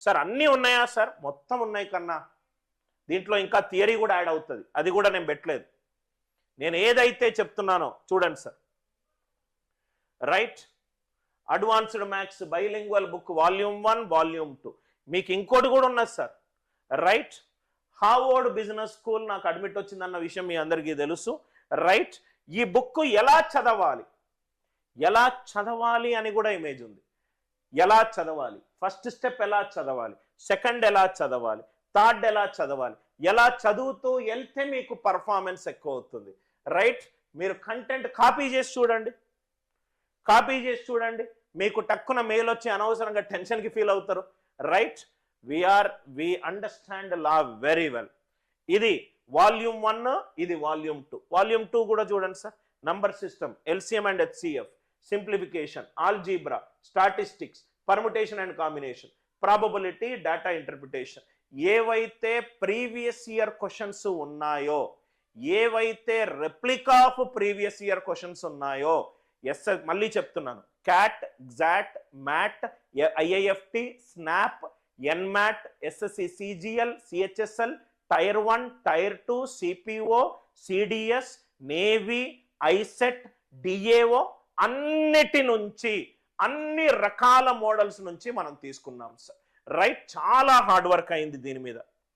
Sir అన్నీ ఉన్నాయా sir? మొత్తం ఉన్నాయి కన్నా. దీంట్లో ఇంకా థియరీ కూడా యాడ్ అవుతుంది. అది కూడా నేను పెట్టలేదు. నేను ఏదైతే చెప్తున్నానో చూడండి sir. Right. Advanced maths bilingual book volume one volume two. మీకు ఇంకోటి కూడా ఉన్నది sir. Right. Harvard Business School నాకు అడ్మిట్ వచ్చిందన్న విషయం మీ అందరికీ తెలుసు. రైట్. ఈ బుక్ ఎలా చదవాలి? ఎలా చదవాలి అని కూడా ఇమేజ్ ఉంది. ఎలా చదవాలి? ఫస్ట్ స్టెప్ ఎలా చదవాలి? సెకండ్ ఎలా చదవాలి? థర్డ్ ఎలా చదవాలి? ఎలా చదువుతూ వెళ్తే మీకు పర్ఫార్మెన్స్ ఎక్కువ అవుతుంది? రైట్? మీరు కంటెంట్ కాపీ చేసి చూడండి. కాపీ చేసి చూడండి. మీకు టక్కున మెయిల్ వచ్చి అనవసరంగా టెన్షన్కి ఫీల్ అవుతారు. Right? We are we understand law very well ఇది వాల్యూమ్ వన్ ఇది వాల్యూమ్ టూ వాల్యూమ్ టూ కూడా చూడండి sir. Number system LCM and HCF simplification algebra statistics permutation and combination probability data interpretation ఏవైతే previous year questions ఉన్నాయో ఏవైతే replica of previous year questions ఉన్నాయో yes మళ్ళీ చెప్తున్నాను. CAT XAT MAT IIFT SNAP NMAT SSC CGL CHSL tier one tier two CPO CDS navy ICET DAO అన్నిటి నుంచి అన్ని రకాల మోడల్స్ నుంచి మనం తీసుకున్నాం సార్. రైట్ చాలా హార్డ్ వర్క్ అయింది దీని మీద.